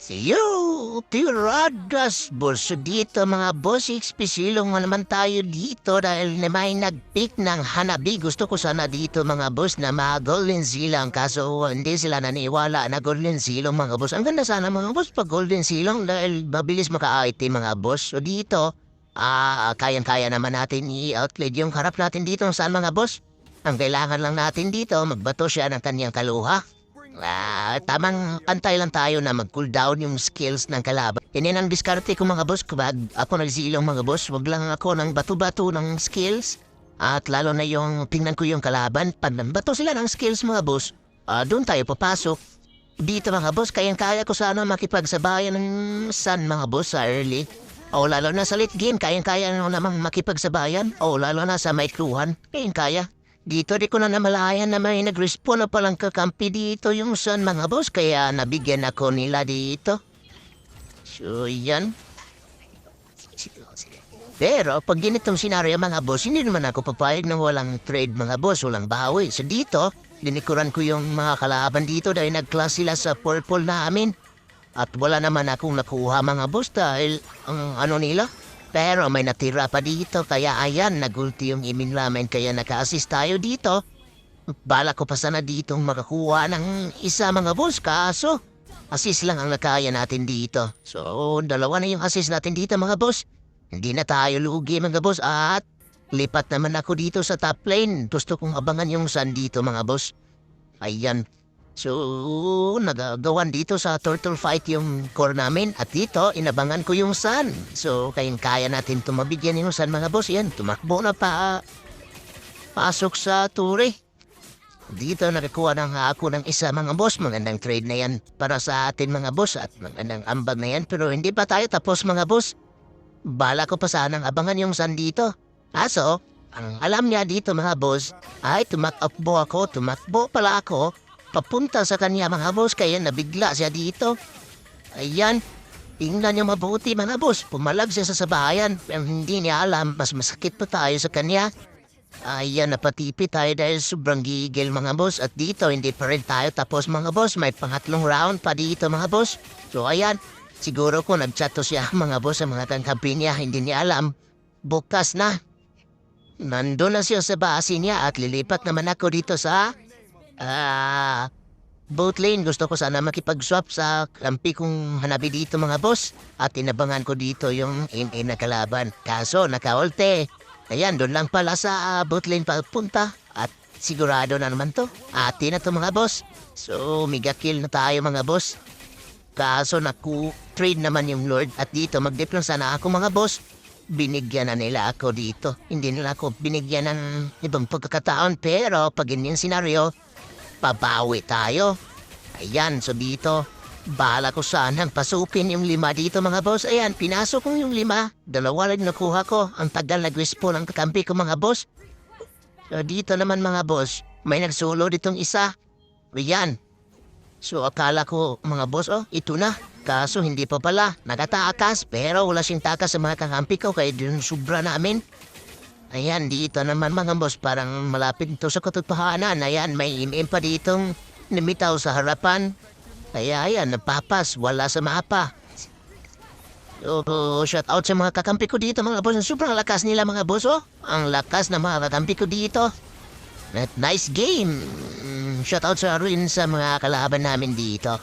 Siyo, tiradas, boss. Dito mga boss, ekspesilong naman tayo dito dahil na may nag-pick ng hanabi. Gusto ko sana dito mga boss na mga golden silang kaso hindi sila naniwala na golden silong mga boss. Ang ganda sana mga boss pag golden silong dahil mabilis maka-item mga boss. So dito, ah, kayang-kaya naman natin i-outlet yung harap natin dito saan mga boss. Ang kailangan lang natin dito, magbato siya ng kanyang kaluha. Ah, tamang antay lang tayo na mag-cooldown yung skills ng kalaban. Yan ang diskarte ko mga boss. Kapag ako nagsilong mga boss, wag lang ako ng bato-bato ng skills. At lalo na yung tingnan ko yung kalaban. Pag bato sila ng skills mga boss, ah, doon tayo papasok. Dito mga boss, kayang-kaya ko sana makipagsabayan ng sun mga boss sa early. O lalo na sa late game, kayang-kaya na namang makipagsabayan. O lalo na sa maikluhan, kayang-kaya. Dito di ko na namalayan na may nag-respawn na palang kakampi dito yung sun mga boss kaya nabigyan ako nila dito. So yan. Pero pag ganitong senaryo mga boss, hindi naman ako papayag na walang trade mga boss, walang bawi. So dito, linikuran ko yung mga kalaban dito dahil nag-class sila sa purple namin. At wala naman akong nakuha mga boss dahil ang ano nila. Pero may natira pa dito kaya ayan, nagulti yung imin namin kaya naka-assist tayo dito. Bala ko pa sana ditong makakuha ng isa mga boss kaso assist lang ang nakaya natin dito. So, dalawa na yung assist natin dito mga boss. Hindi na tayo lugi mga boss at lipat naman ako dito sa top lane. Gusto kong abangan yung sun dito mga boss. Ayan. So, nagagawan dito sa turtle fight yung core namin at dito inabangan ko yung sun. So, kayang kaya natin tumabigyan yung sun mga boss. Yan, tumakbo na pa pasok sa ture. Dito nakakuha ng ako ng isa mga boss. Magandang trade na yan para sa atin mga boss at magandang ambag na yan. Pero hindi pa tayo tapos mga boss. Bala ko pa sanang abangan yung sun dito. Aso, ang alam niya dito mga boss ay tumakbo ako, tumakbo pala ako papunta sa kanya mga boss kaya nabigla siya dito. Ayan, tingnan niyo mabuti mga boss, pumalag siya sa sabayan pero hindi niya alam mas masakit pa tayo sa kanya. Ayan, napatipi tayo dahil sobrang gigil mga boss at dito hindi pa rin tayo tapos mga boss, may pangatlong round pa dito mga boss. So ayan, siguro ko nagchat to siya mga boss sa mga tangkapi niya, hindi niya alam. Bukas na. Nandun na siya sa base niya at lilipat naman ako dito sa Ah, boat lane. Gusto ko sana makipag-swap sa kampi kong hanabi dito mga boss. At inabangan ko dito yung in-in na kalaban. Kaso nakaulte. Ayan, doon lang pala sa ah, boat lane papunta. At sigurado na naman to. Ati na to mga boss. So, mega kill na tayo mga boss. Kaso naku, trade naman yung Lord. At dito, lang sana ako mga boss. Binigyan na nila ako dito. Hindi nila ako binigyan ng ibang pagkakataon. Pero pag ganyan senaryo, Pabawi tayo. Ayan, so dito, bala ko sanang pasupin yung lima dito mga boss. Ayan, pinasok ko yung lima. Dalawa lang nakuha ko. Ang tagal nag-respawn ang kakampi ko mga boss. So dito naman mga boss, may nagsulo ditong isa. Ayan. So akala ko mga boss, oh, ito na. Kaso hindi pa pala. Nagatakas pero wala siyang takas sa mga kakampi ko kaya din sobra namin. Ayan, dito naman mga boss, parang malapit to sa katotohanan. Ayan, may inim pa ditong nimitaw sa harapan. Kaya ayan, napapas, wala sa mapa. So, shout out sa mga kakampi ko dito mga boss. Sobrang lakas nila mga boss, oh. Ang lakas ng mga kakampi ko dito. At nice game. Shout out sa rin sa mga kalaban namin dito.